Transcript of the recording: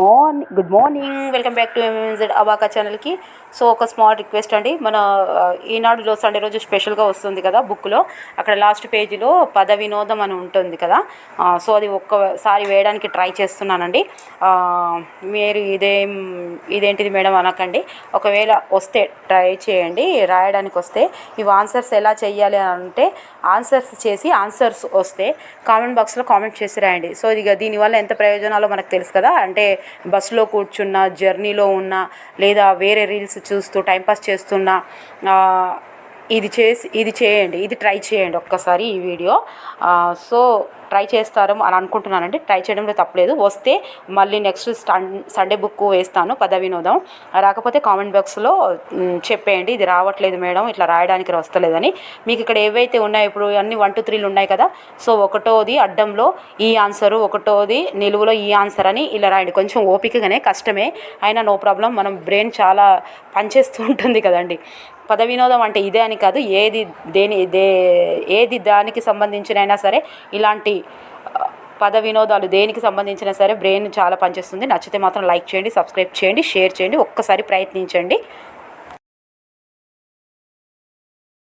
Morning good morning welcome back to MNZ abaca ఛానల్కి so ఒక small request అండి. మన ఈనాడులో సండే రోజు స్పెషల్గా వస్తుంది కదా బుక్లో. అక్కడ లాస్ట్ పేజీలో పద వినోదం అని ఉంటుంది కదా. సో అది ఒక్కసారి వేయడానికి ట్రై చేస్తున్నానండి. మీరు ఇదేం ఇదేంటిది మేడం అనకండి. ఒకవేళ వస్తే ట్రై చేయండి. రాయడానికి వస్తే ఇవి ఆన్సర్స్ ఎలా చేయాలి అని అంటే ఆన్సర్స్ చేసి ఆన్సర్స్ వస్తే కామెంట్ బాక్స్లో కామెంట్ చేసి రాయండి. సో ఇక దీనివల్ల ఎంత ప్రయోజనాలో మనకు తెలుసు కదా. అంటే బస్సులో కూర్చున్న జర్నీలో ఉన్న లేదా వేరే రీల్స్ చూస్తూ టైంపాస్ చేస్తున్నా ఇది చేసి ఇది చేయండి ఇది ట్రై చేయండి ఒక్కసారి ఈ వీడియో. సో ట్రై చేస్తారు అని అనుకుంటున్నానండి. ట్రై చేయడంలో తప్పలేదు. వస్తే మళ్ళీ నెక్స్ట్ సండే బుక్ వేస్తాను. పద వినోదం. రాకపోతే కామెంట్ బాక్స్లో చెప్పేయండి. ఇది రావట్లేదు మేడం ఇట్లా రాయడానికి వస్తలేదని మీకు ఇక్కడ ఏవైతే ఉన్నాయో ఇప్పుడు అన్ని వన్ టూ త్రీలు ఉన్నాయి కదా. సో ఒకటోది అడ్డంలో ఈ ఆన్సరు ఒకటోది నిలువులో ఈ ఆన్సర్ అని ఇలా రాయండి. కొంచెం ఓపికగానే కష్టమే. అయినా నో ప్రాబ్లం. మనం బ్రెయిన్ చాలా పనిచేస్తూ ఉంటుంది కదండి. పద వినోదం అంటే ఇదే అని కాదు ఏది దేని దే ఏది దానికి సంబంధించిన అయినా సరే ఇలాంటి పద వినోదాలు దేనికి సంబంధించిన సరే బ్రెయిన్ చాలా పనిచేస్తుంది. నచ్చితే మాత్రం లైక్ చేయండి సబ్స్క్రైబ్ చేయండి షేర్ చేయండి ఒక్కసారి ప్రయత్నించండి.